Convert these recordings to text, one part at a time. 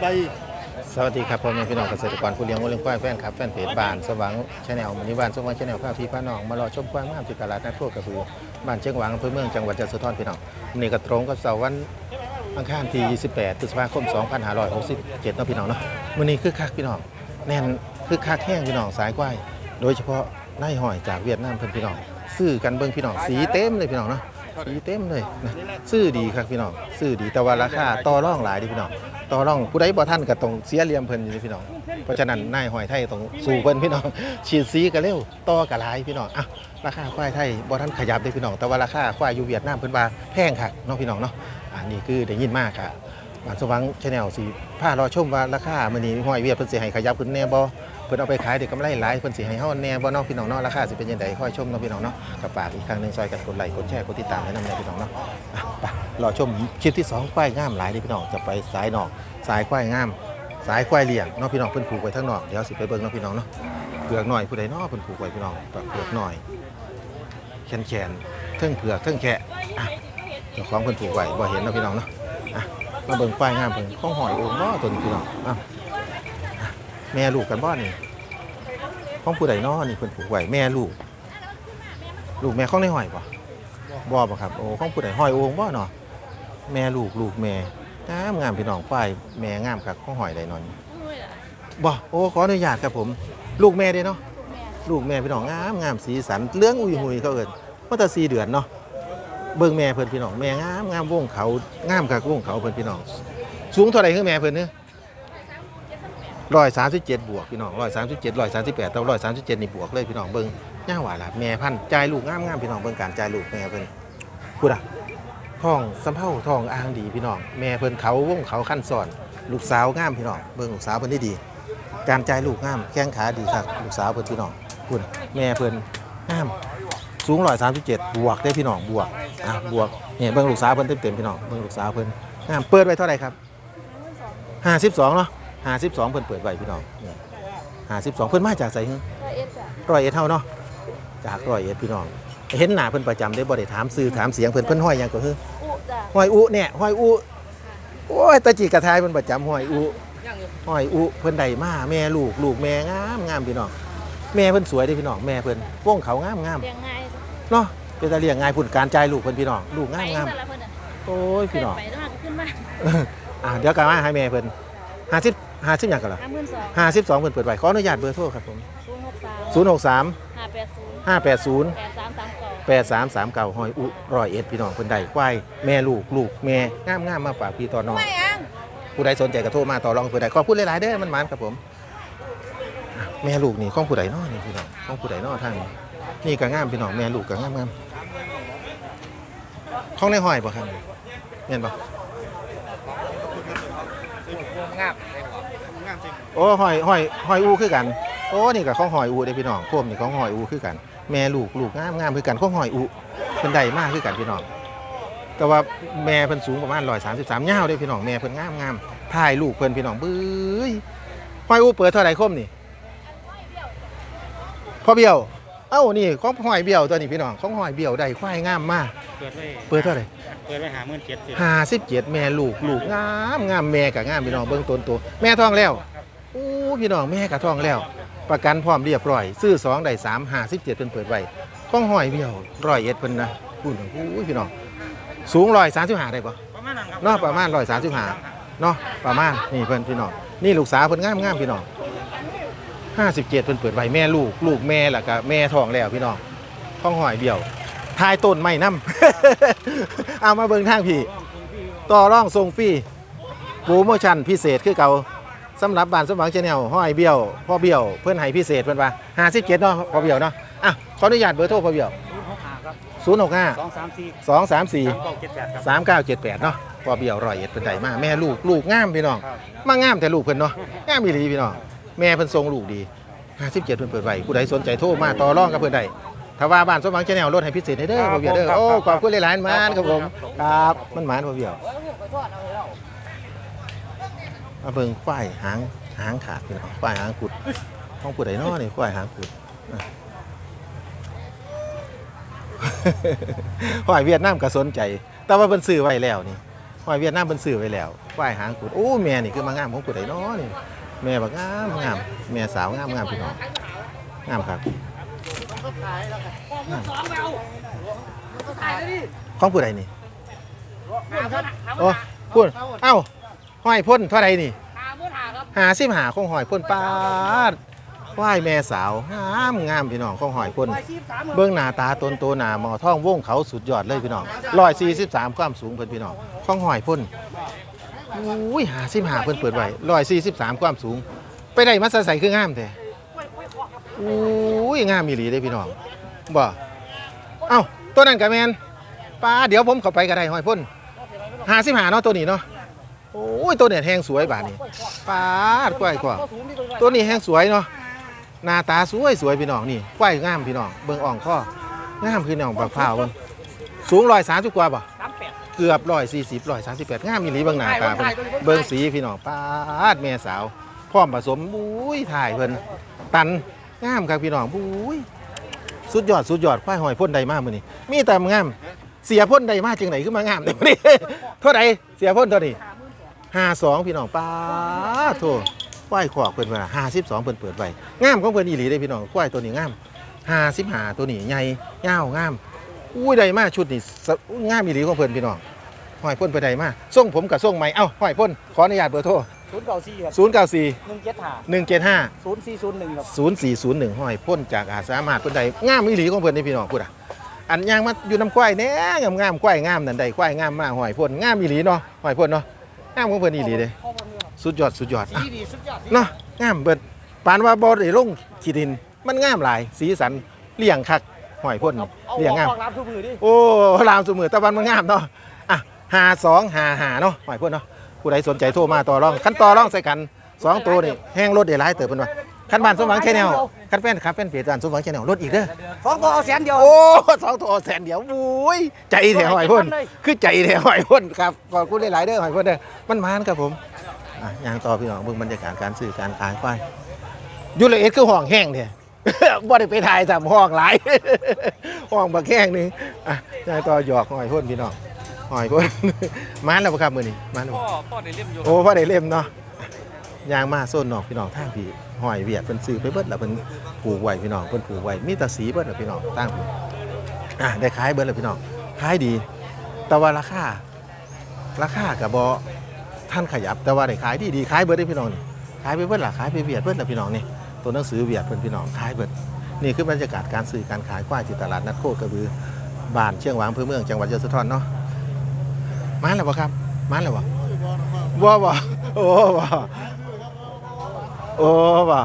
ใบสวัสดีครับพ่อแม่พี่น้องเกษตรกรผู้เลี้ยงวัวเลี้ยงควายแฟนครับแฟนเพจบ้านสว่างชาแนลมันนี้บ้านสว่างชาแนลพาพี่พาน้องมารอชมควายงามที่ตลาดนัดทั่วกระบือบ้านเชียงหวางอำเภอเมืองจังหวัดจันทร์สุพรรณพี่น้องวันนี้ก็ตรงกับเสาร์วันอังคารที่ 28พฤษภาคม 2567เนาะพี่น้องเนาะวันนี้คือคักพี่น้องแน่นคือคักแห้งพี่น้องสายควายโดยเฉพาะนายหอยจากเวียดนามเพิ่นพี่น้องซื้อกันเบิ่งพี่น้องสีเต็มเลยพี่น้องเนาะ สีเต็มเลยนะซื้อดีครับพี่น้องซื้อดีแต่ว่าราคาต่อร่องหลายดิพี่น้องต่อร่องผู้ใดบ่ท่านก็ต้องเสียเหลี่ยมเพิ่นอยู่นี่พี่น้องเพราะฉะนั้นนายหอยไทยต้องสู้เพิ่นพี่น้องฉีดสีก็เร็วต่อก็หลายพี่น้องอะราคาควายไทยบ่ท่านขยับเด้พี่น้องแต่ว่าราคาควายอยู่เวียดนามเพิ่นว่าแพงคักเนาะพี่น้องเนาะอันนี้คือได้ยินมากค่ะบ้านสว่างชาแนลสิพารอชมว่าราคามื้อนี้หอยเวียดเพิ่นสิให้ขยับขึ้นแน่บ่ พิ่นเอาไปขายได้กกำไรหลายเพิ่นสิให้เฮาแน่บ่เนาะพี่น้องเนาะราคาสิเป็นจังไดค่อยชมเนาะพี่น้องเนาะก็ฝากอีกครั้งหนึงซอยกันกดไลค์กดแชร์กดติดตามให้นำเนี่ยพี่น้องเนาะอะไปรอชมคลิปที่สองควายงามหลายเด้พี่น้องจะไปสายนอกสายควายงาม สายควายเลี้ยงเนาะพี่น้องเพิ่นผูกไว้ทั้งนอกเดี๋ยวสิไปเบิ่งเนาะพี่น้องเนาะเผือกหน่อยผู้ใดเนาะเพิ่นผูกไว้พี่น้องปากเผือกหน่อยแขนแขนๆเทิงเผือกเทิงแขะอะเจ้าของเพิ่นผูกไว้บ่เห็นเนาะพี่น้องเนาะอะมาเบิ่งควายงามเพิ่นของหอยโอ่งบ่ตัวนี้พี่น้องอะ แม่ลูกกันบ่นี่ของผู้ใดเนาะนี่เพิ่นผูกไว้แม่ลูก ลูกแม่ของในหอยบ่บ่บ่ครับโอ้ของผู้ใดหอยโอ่งบ่เนาะแม่ลูกลูกแม่งามงามพี่น้องควายแม่งามครับข้องหอยไดนอนบ่โอ้ขออนุญาตครับผม ลูกแม่เด้เนาะลูกแม่พี่น้องงามงามสีสันเลื้องอุยหุยเขาเอิ้นว่าแต่สีเดือนเนาะเบิ่งแม่เพิ่นพี่น้องแม่งามงามวงเขางามคักวงเขาเพิ่นพี่น้องสูงเท่าไหร่คือแม่เพิ่นเด้อ ร้อยสามสิบเจ็ดบวกพี่น้องร้อยสามสิบเจ็ดร้อยสามสิบแปดแต่ร้อยสามสิบเจ็ดนี่บวกเลยพี่น้องเบิ่งย่าหวานละแม่พันธุ์จ่ายลูกงามงามพี่น้องเบิ่งการจ่ายลูกแม่เพิ่นพูดอะท้องสำเภาท้องอ่างดีพี่น้องแม่เพิ่นเขาวงเขาขั้นสอน ลูกสาวงามพี่น้องเบิ่งลูกสาวเพิ่นได้ดี การจ่ายลูกงามแข้งขาดีครับลูกสาวเพิ่นพี่น้องคุณแม่เพิ่นงามสูง137บเจ็ดบวกได้พี่น้องบวกอะบวกเนี่ยเบิ่งลูกสาวเพิ่นเต็มๆพี่น้องเบิ่งลูกสาวเพิ่นงามเปิดไว้เท่าไหร่ครับ52เนาะ 52เพิ่นเปิดไว้พี่น้องนี่52เพิ่นมาจากไสฮึร้อยเอ็ดจ้ะร้อยเอ็ดเท่าเนาะจากร้อยเอ็ดพี่น้อง เห็นหน้าเพิ่นประจำได้บ่ได้ถามซื้อถามเสียงเพิ่นเพิ่นห้อยหยังก็คืออุจ้ะหอยอุเนี่ยหอยอุโอ้ยตะจีกระทายเป็นประจำหอยอุหอยอุเพิ่นใดมาแม่ลูกลูกแม่งามงามพี่น้องแม่เพิ่นสวยเด้พี่น้องแม่เพิ่นโป้งเขางามงามเลี้ยงง่ายเนาะเป็นตาเลี้ยงง่ายพุ่นการจ่ายลูกเพิ่นพี่น้องลูกไปงามงามแต่ละคนอะโอ้ยพี่น้องไปมากขึ้นมาอ่าเดี๋ยวกลับมาให้แม่เพิ่นห้าสิบ ห้าสิบอย่างกันเหรอห้าหมื่นสองห้าสิบสองเพิ่นเปิดไว้ขออนุญาตเบอร์โทรครับผมศูนย์หกสามศูนย์หกสามห้าแปดศูนย์ห้าแปดศูนย์แปดสามสามเก้าแปดสามสามเก้าหอยอุร้อยเอ็ดพี่น้องเพิ่นใดควายแม่ลูกลูกแม่งามงามมาฝากพี่ต่อน้องไม่ยังผู้ใดสนใจก็โทรมาต่อรองผู้ใดขอพูดหลายๆเด้อมันหมันครับผมอะแม่ลูกนี่ของผู้ใดน้อนี่พี่น้องของผู้ใดน้อทางนี้นี่ก็งามพี่น้องแม่ลูกก็งามงามของในห้อยบ่ครับเห็นบ่ งามงามจริง โอ้ห้อยห้อยห้อยอูคือกัน โอ้นี่ก็ของห้อยอูเด้อพี่น้องโคมนี่ของห้อยอูคือกัน แม่ลูกลูกงามงามคือกันของห้อยอูเพิ่นใดมากคือกันพี่น้อง แต่ว่าแม่เพิ่นสูงประมาณ133ยาวเด้อพี่น้องแม่เพิ่นงามงามถ่ายลูกเพิ่นพี่น้องเบื้ยห้อยอูเปิดเท่าไหร่คมนี่พ่อเบี้ยวเอ้านี่ของหอยเบี้ยวตัวนี้พี่น้องของหอยเบี้ยวได้ควายงามมากเปิดไว้เปิดเท่าไหร่เปิดไว้หาหมื่นเจ็ดสิห้าสิบเจ็ดแม่ลูกลูกงามงามแม่กับงามพี่น้องเบิ้งต้นตัวแม่ท้องแล้ว อู้พี่น้องแม่กับท้องแล้ว ประกันพร้อมเรียบร้อย ซื้อสองได้สามห้าสิบเจ็ดเป็นเปิดไว้ของหอยเบี้ยวร้อยเอ็ดเพิ่นนะพูดอู้พี่น้องสูงร้อยสามสิบห้าได้ปะประมาณนั้นครับเนาะประมาณร้อยสามสิบห้าเนาะประมาณนี่เพิ่นพี่น้องนี่ลูกสาวเพิ่นงามงามพี่น้องห้าสิบเจ็ดเพิ่นเปิดไว้แม่ลูก ลูกแม่ล่ะก็แม่ท้องแล้วพี่น้องท้องหอยเบี้ยวทายต้นไม่น้ำเอามาเบิ่งทางพี่ ต่อร่องทรงฟรีโปรโมชั่นพิเศษคือเก่า สำหรับบ้านสมหวังชาแนลห้อยเบี้ยวพ่อเบี้ยวเพื่อนให้พิเศษเพื่อนว่าห้าสิบเจ็ดเนาะพ่อเบี้ยวเนาะอะขออนุญาตเบอร์โทรพ่อเบี้ยวศูนย์หกห้าครับศูนย์หกห้าสองสามสี่สองสามสี่ สามเก้าเจ็ดแปดครับ สามเก้าเจ็ดแปดเนาะพอเบี่ยวร้อยเอ็ดเป็นไดมาแม่ลูกลูกงามพี่น้องครับ มางามแต่ลูกเพิ่นเนาะงามอีหลีพี่น้องแม่เพิ่นทรงลูกดีห้าสิบเจ็ดเพิ่นเปิดไว้ผู้ใดสนใจโทรมาต่อรองกับเพิ่นได้ถ้าว่าบ้านสมหวังชาแนลลดให้พิเศษให้เด้อพ่อเบี่ยวเด้อโอ้ขอบคุณหลายๆมานครับผมครับมันหมานพ่อเบี่ยว มาเบิ่งควายหางหางขาดพี่น้องควายหางกุดห้องผู้ใดเนาะนี่ควายหางกุดอะหอยเวียดนามก็สนใจ แต่ว่าเพิ่นซื้อไว้แล้วนี่หอยเวียดนามเป็นสื่อไว้แล้วควายหางกุดโอ้แม่นี่คือมางามของกุดไอ้น้อนี่แม่บักงามงามแม่สาวงามงามพี่น้องงามครับงามของกุดไอ้นี่โอ้พูดเอ้า หอยพ่นเท่าไรนี่หาสิบหาของหอยพ่นปาดควายแม่สาวงามงามพี่น้องของหอยพ่นเบื้องหน้าตาตนโตหน้าหมอท่องวงเขาสุดยอดเลยพี่น้องร้อยสี่สิบสามความสูงเพิ่นพี่น้องข้องหอยพ่นอุ้ยหาสิบหาเพิ่นเปิดไว้ร้อยสี่สิบสามความสูง ไปได้มาใส่คืองามแท้อุ้ยงามมีหลีได้พี่น้องบ่เอ้าตัวนั้นกะแมนป้าเดี๋ยวผมเข้าไปก็ได้หอยพ่นหาสิบหาเนาะตัวนี้เนาะ โอ้ยตัวเนี่ยแห้งสวยบาดนี้ป้าดกล้วยกว่าตัวนี้แห้งสวยเนาะหน้าตาสวยสวยพี่น้องนี่ควายงามพี่น้องเบิ่งอ่องข้องามคือน้องปลาพร้าวเบิ่งสูงร้อยสามสิบกว่าป่ะเกือบร้อยสี่สิบร้อยสามสิบแปดงามมีหลีเบิ่งหน้าตาเพิ่นเบิ่งสีพี่น้องป้าดแม่สาวพร้อมผสมบุ้ยถ่ายเพิ่นตันงามครับพี่น้องบุ้ยสุดยอดสุดยอดควายหอยพ่นใดมากมื้อนี้มีแต่งามเสียพ่นใดมาจังไหนขึ้นมางามเลยมื้อนี้เท่าใดเสียพ่นเท่านี้ ห้าสองพี่น้องป้าดโทควายขอกเพิ่นว่าห้าสิบสองเพิ่นเปิดไว้งามของเพิ่นอีหลีได้พี่น้องควายตัวนี้งามห้าสิบห้าตัวนี้ใหญ่ยาวงามอุ้ยได้มาชุดนี้สะงามอีหลีของเพิ่นพี่น้องห้อยพ่นไปได้มาส่งผมกับส่งใหม่เอ้าห้อยพ่นขออนุญาตเบอร์โทรศูนย์เก้าสี่ครับศูนย์เก้าสี่หนึ่งเจ็ดห้าหนึ่งเจ็ดห้าศูนย์สี่ศูนย์หนึ่งครับศูนย์สี่ศูนย์หนึ่งห้อยพ่นจากอาสามารถเพิ่นใดงามอีหลีของเพิ่นนี่พี่น้องพูดอะอันย่างมาอยู่น้ำควายแน่งามงามๆควายงามนั่นใดควายงามมากห้อยพ่นงามอีหลีเนาะห้อยพ่นเนาะ งามของเพิ่นอีหลีเด้สุดยอดสุดยอดอะดีดีสุดยอดเนาะงามเบิดปานว่าบ่ได้ลงขี้ดิน มันงามหลาย สีสันเลี่ยงคักหอยพ่นเลี่ยงงามออกรับทุกมือดิโอ้ลามสมือตะวันมันงามเนาะอะหาสองหาหาเนาะหอยพ่นเนาะผู้ใดสนใจโทรมาต่อรองคันต่อรองใส่กันสองตัวนี่แห้งรถได้หลายเติบเพิ่นว่าคันบ้านสมหวังแค่แนว คันแฟนครับแฟนเพจบ้านสมหวังแค่แนวรถอีกเด้อสองตัวเอาแสนเดียว โอ้สองตัวแสนเดียวโอ้ยใจแถวหอยพ่นคือใจแถวหอยพ่นครับขอบคุณหลายๆเด้อหอยพ่นเด้อมันมานครับผมอะยางต่อพี่น้องเบิ่งบรรยากาศการซื้อการขายควายอยูละเอ็ดคือห้องแห้งเนี่ยบ่ได้ไปถ่ายสามห้องหลายห้องบักแห้งหนึงอะยายต่อหยอกหอยพ่นพี่น้องหอยพ่นมานแล้วบ่ครับมื้อนี้มานแล้วบ่พ่อพ่อได้เล่มอยู่โอ้พ่อได้เล่มเนาะยางมาโซนนอกพี่น้องทางพี่ หอยเวียดเพิ่นซื้อไปเบิดแล้วเพิ่นผูกไว้พี่น้องเพิ่นผูกไว้มีแตาสีเบิดแล้วพี่น้องตั้งพี่อะได้ขายเบิดแล้วพี่น้องขายดี แต่ว่าราคาราคาก็บ่ท่านขยับแต่ว่าได้ขายดีดีขายเบิดได้พี่น้องนี่ขายไปเบิดล่ะขายไปเวียดเบิดแล้วพี่น้องนี่ตัวหนังสือเวียดเพื่นพี่น้องขายเบิดนี่คือบรรยากาศการซื้อการขายควายที่ตลาดนัดโคกระบือบ้านเชียงหวางอำเภอเมืองจังหวัดยะโสธรเนาะมาแล้วบ่ครับมาแล้วบ่บ่บ่โอ้บ่ โอ้บ่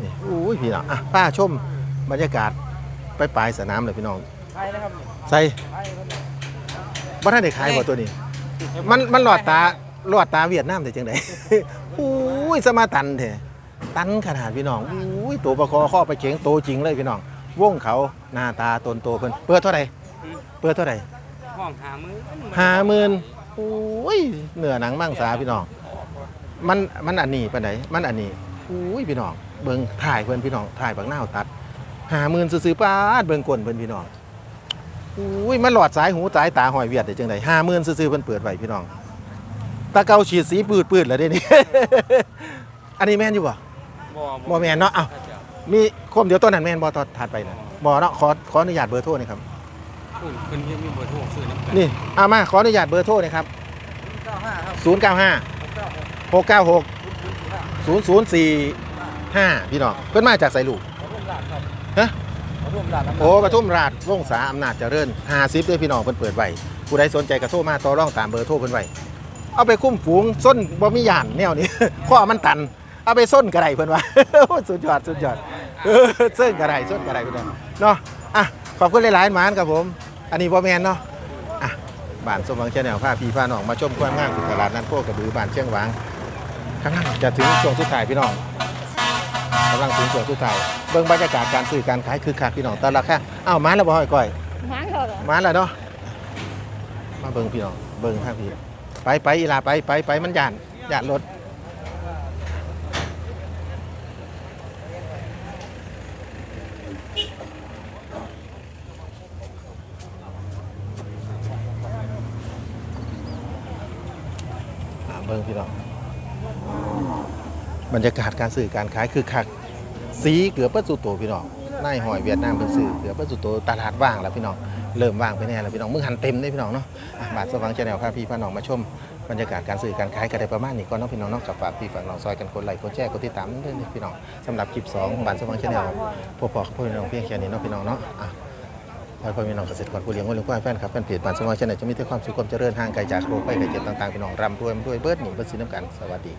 นี่อุ้ยพี่น้องอะป้าชมบรรยากาศไปปลายสนามเลยพี่น้องใช่นะครับใส่ใช่ครับบ่ทันได้ขายบ่ตัวนี้ มันมันหลอดตาหลอดตาเวียดนามได้จังได อุ้ยสมาตันแท้ตันขนาดพี่น้องอุ้ยตัวประคอข้อไปเข็งโตจริงเลยพี่น้องวงเขาหน้าตาตนโตเพิ่นเปิดเท่าไหร่เปิดเท่าไหร่ห้องหามือห้าหมื่นอุ้ยเนื้อหนังมังสาพี่น้อง มันมันอันนี้ปานไหนมันอันนี้อุ้ยพี่น้อง เบิ่งถ่ายเพิ่นพี่น้องถ่ายบักหน้าวตัดห้าหมื่นซื้อๆป้าดเบิ่งก้นเพิ่นพี่น้องอุ้ยมันหลอดสายหูสายตาหอยเวียดได้จังไดห้าหมื่นซื้อๆเพิ่นเปิดไว้พี่น้องตาเกาฉีดสีปืดๆแล้วเด้นี่ อันนี้แม่นอยู่บ่บ่บ่แม่นเนาะเอ้ามีคมเดี๋ยวต้นนั้นแม่นบ่ตอนถัดไปน่ะบ่เนาะขอขออนุญาตเบอร์โทรหน่อยครับเพิ่นยังมีเบอร์โทรซื้อน้ำกันนี่เอามาขออนุญาตเบอร์โทรหน่อยครับเก้าห้าครับ095 เก้าหก696ศูนย์ศูนย์สี่ห้า0045พี่น้องเพิ่นมาจากไสลูกขอร่วมราชครับฮะขอร่วมราชน้ำโอ้ปทุมราชวงศาอำนาจเจริญ50เด้อพี่น้องเพิ่นเปิดไว้ผู้ใดสนใจก็โทรมาต่อรองตามเบอร์โทรเพิ่นไว้เอาไปคุ้มฝูงส้นบ่มีย่านแนวนี้ข้อมันตัน เอาไปส้นกระไดเพิ่นว่าโอ้สุดยอดสุดยอดเออส้นกระไดส้นกระไดเพิ่นว่าเนาะอะขอบคุณหลายๆหมานครับผม อันนี้บ่แม่นเนาะอะบ้านสมหวังแชนแนลพาพี่พาน้องมาชมความงามที่ตลาดนัดโคกระบือบ้านเชียงหวาง กำลังจะถึงช่วงสุดท้ายพี่น้องกำลังถึงช่วงสุดท้ายเบิ่งบรรยากาศการซื้อการขายคือคักพี่น้องแตละค่ะอ้าวหมาแล้วบ่ห้อยก้อยหางเขาเหรอมาแล้วเนาะมาเบิ่งพี่น้องเบิ่งทางพี่ไปไปอีลาไปไปไปมันย่านย่านรถบิ่งพี่น้อง บรรยากาศการซื้อการขายคือคักสีเกือบเปิดสุโตพี่น้องนายหอยเวียดนามเพิ่นซื้อเกือบเปิดสุโตตลาดว่างแล้วพี่น้องเริ่มว่างไปแน่แล้วพี่น้องมึงหันเต็มได้พี่น้องเนาะบาทสว่างชาแนลพาพี่พาน้องมาชมบรรยากาศการซื้อการขายกันได้ประมาณนี้ก่อนเนาะพี่น้องนาะกับฝากพี่ฝากน้องซอยกันกดไลค์กดแชร์กดติดตามด้วยนพี่น้องสำหรับคลิปสองบาทสว่างชาแนลพวกพ่อกับพี่น้องเพียงแค่นี้เนาะพี่น้องเนาะพ่อพ่อพี่น้องเกษตรกรผู้เลี้ยงวัวเลี้ยงควายแฟนครับแฟนเพจบ้านสมองชนแนวจะมีแต่ความสุขความเจริญห่างไกลจากโรคภัยไข้เจ็บต่างๆพี่น้องร่ำรวยรวยเบิดหนีเบิดสินน้ำกันสวัสดี